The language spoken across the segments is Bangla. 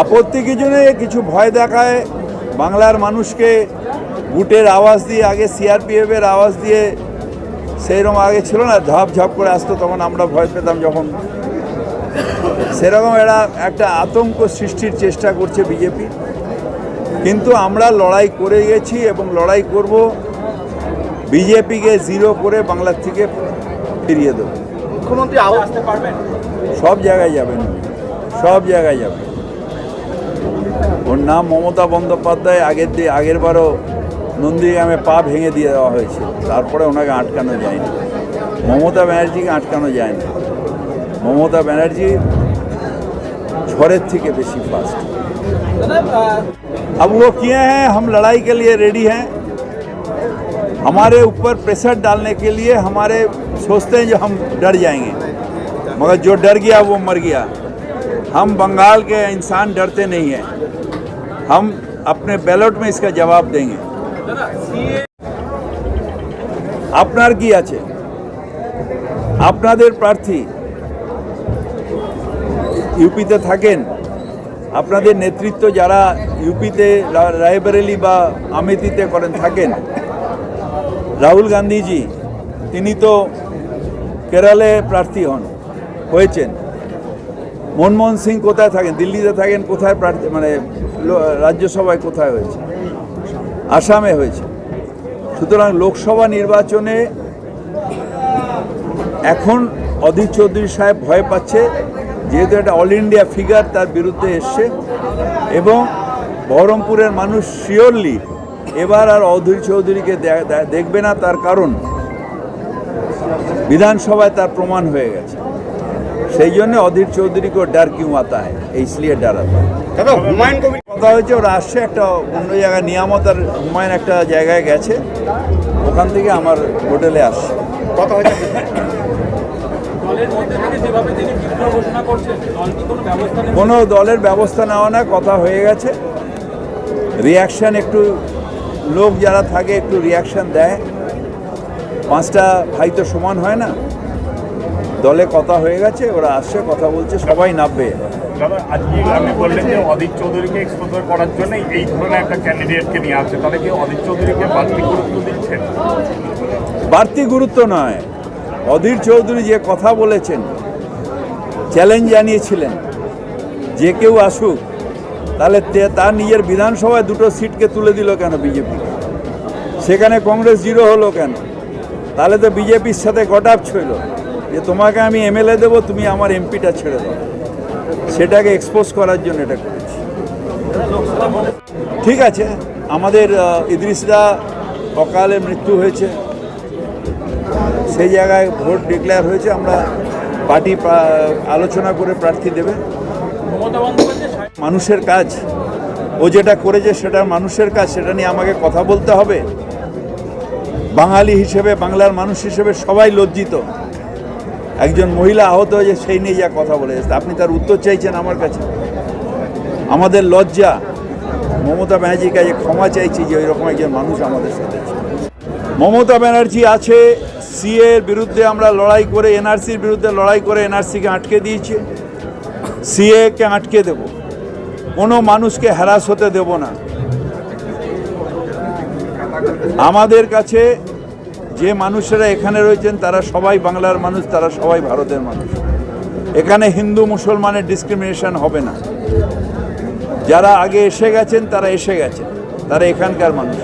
আপত্তি কিছু নেই কিছু ভয় দেখায়। বাংলার মানুষকে বুটের আওয়াজ দিয়ে আগে সিআরপিএফ এর আওয়াজ দিয়ে সেইরকম আগে ছিল না ঝাপ ঝাপ করে আসতো তখন আমরা ভয় পেতাম যখন। সেরকম এরা একটা আতঙ্ক সৃষ্টির চেষ্টা করছে বিজেপি। কিন্তু আমরা লড়াই করে গেছি এবং লড়াই করব বিজেপিকে জিরো করে বাংলার থেকে ফিরিয়ে দেবো। মুখ্যমন্ত্রী আওয়াজ আসতে পারবেন? সব জায়গায় যাবেন। সব জায়গায় যাবেন ওর নাম মমতা বন্দ্যোপাধ্যায় আগের দিয়ে আগের বারও নন্দীগ্রামে পা ভেঙে দিয়ে দেওয়া হয়েছিল তারপরে ওনাকে আটকানো যায়নি মমতা ব্যানার্জিকে আটকানো যায় না মমতা ব্যানার্জি ঝড়ের থেকে বেশি ফাস্ট अब वो किए हैं हम लड़ाई के लिए रेडी हैं हमारे ऊपर प्रेशर डालने के लिए हमारे सोचते हैं जो हम डर जाएंगे मगर जो डर गया वो मर गया हम बंगाल के इंसान डरते नहीं हैं हम अपने बैलेट में इसका जवाब देंगे আপনার কি আছে আপনাদের প্রার্থী ইউপিতে থাকেন আপনাদের নেতৃত্ব যারা ইউপিতে রা- রায়বেরেলি বা আমেথিতে করেন থাকেন রাহুল গান্ধীজি তিনি তো কেরালে প্রার্থী হন হয়েছেন মনমোহন সিং কোথায় থাকেন? দিল্লিতে থাকেন? কোথায় প্রার্থী মানে রাজ্যসভায় কোথায় হয়েছে? আসামে হয়েছে। সুতরাং লোকসভা নির্বাচনে এখন অধীর চৌধুরী সাহেব ভয় পাচ্ছে, যেহেতু একটা অল ইন্ডিয়া ফিগার তার বিরুদ্ধে এসছে এবং বহরমপুরের মানুষ শিওরলি এবার আর অধীর চৌধুরীকে দেখবে না তার কারণ। বিধানসভায় তার প্রমাণ হয়ে গেছে। সেই জন্য অধীর চৌধুরী কো ডার কিউ আতা হয় ইসলিয়ে ডার আতা দাদা হুমায়ুন কবির কথা হয়েছে ওরা আসছে একটা অন্য জায়গায় নিয়ামত আর হুমায়ুন একটা জায়গায় গেছে। ওখান থেকে আমার হোটেলে আসছে। কথা হয়েছে। কোনো দলের ব্যবস্থা নেওয়া না কথা হয়ে গেছে। রিয়াকশান একটু লোক যারা থাকে একটু রিয়াকশান দেয়। পাঁচটা ভাই তো সমান হয় না। দলে কথা হয়ে গেছে ওরা আসছে কথা বলছে সবাই নামবে। দাদা আজকে আপনি বললেন যে অদিত চৌধুরীকে এক্সপোজার করার জন্য এই ধরনের একটা ক্যান্ডিডেটকে নিয়ে আসছে। তাহলে কি অদিত চৌধুরীকে বাড়তি গুরুত্ব দিচ্ছেন? বাড়তি গুরুত্ব নয়। অধীর চৌধুরী যে কথা বলেছেন চ্যালেঞ্জ জানিয়েছিলেন যে কেউ আসুক তাহলে তার নিজের বিধানসভায় দুটো সিটকে তুলে দিল কেন বিজেপি? সেখানে কংগ্রেস জিরো হলো কেন? তাহলে তো বিজেপির সাথে গটাপ ছিল যে তোমাকে আমি এমএলএ দেবো তুমি আমার এমপিটা ছেড়ে দাও। সেটাকে এক্সপোজ করার জন্য এটা করেছি। ঠিক আছে আমাদের আহ, ইদ্রিসদা অকালে মৃত্যু হয়েছে। সেই জায়গায় ভোট ডিক্লেয়ার হয়েছে আমরা পার্টি প্রা- আলোচনা করে প্রার্থী দেবে। মানুষের কাজ ও যেটা করেছে সেটা মানুষের কাজ সেটা নিয়ে আমাকে কথা বলতে হবে। বাঙালি হিসেবে বাংলার মানুষ হিসেবে সবাই লজ্জিত। একজন মহিলা আহত হয়েছে, সেই নিয়ে যা কথা বলে যাচ্ছে আপনি তার উত্তর চাইছেন আমার কাছে। আমাদের লজ্জা। মমতা ব্যানার্জির কাছে ক্ষমা চাইছি যে ওইরকম একজন মানুষ আমাদের সাথে মমতা ব্যানার্জি আছে সিএর বিরুদ্ধে আমরা লড়াই করে এনআরসির বিরুদ্ধে লড়াই করে এনআরসিকে আটকে দিয়েছি। সিএকে আটকে দেব। কোনো মানুষকে হ্যারাস হতে দেব না। আমাদের কাছে যে মানুষেরা এখানে রয়েছেন, তারা সবাই বাংলার মানুষ, তারা সবাই ভারতের মানুষ। এখানে হিন্দু, মুসলমানের ডিসক্রিমিনেশন হবে না। যারা আগে এসে গেছেন, তারা এসে গেছেন। তারা এখানকার মানুষ।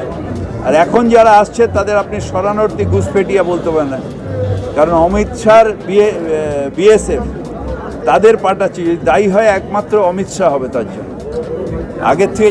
আর এখন যারা আসছে, তাদের আপনি শরণার্থী ঘুষপেটিয়া বলতে পারেন না। কারণ অমিত শাহর বিএ বিএসএফ তাদের পাঠাচ্ছি দায়ী হয় একমাত্র অমিত শাহ হবে তার জন্য। আগের থেকে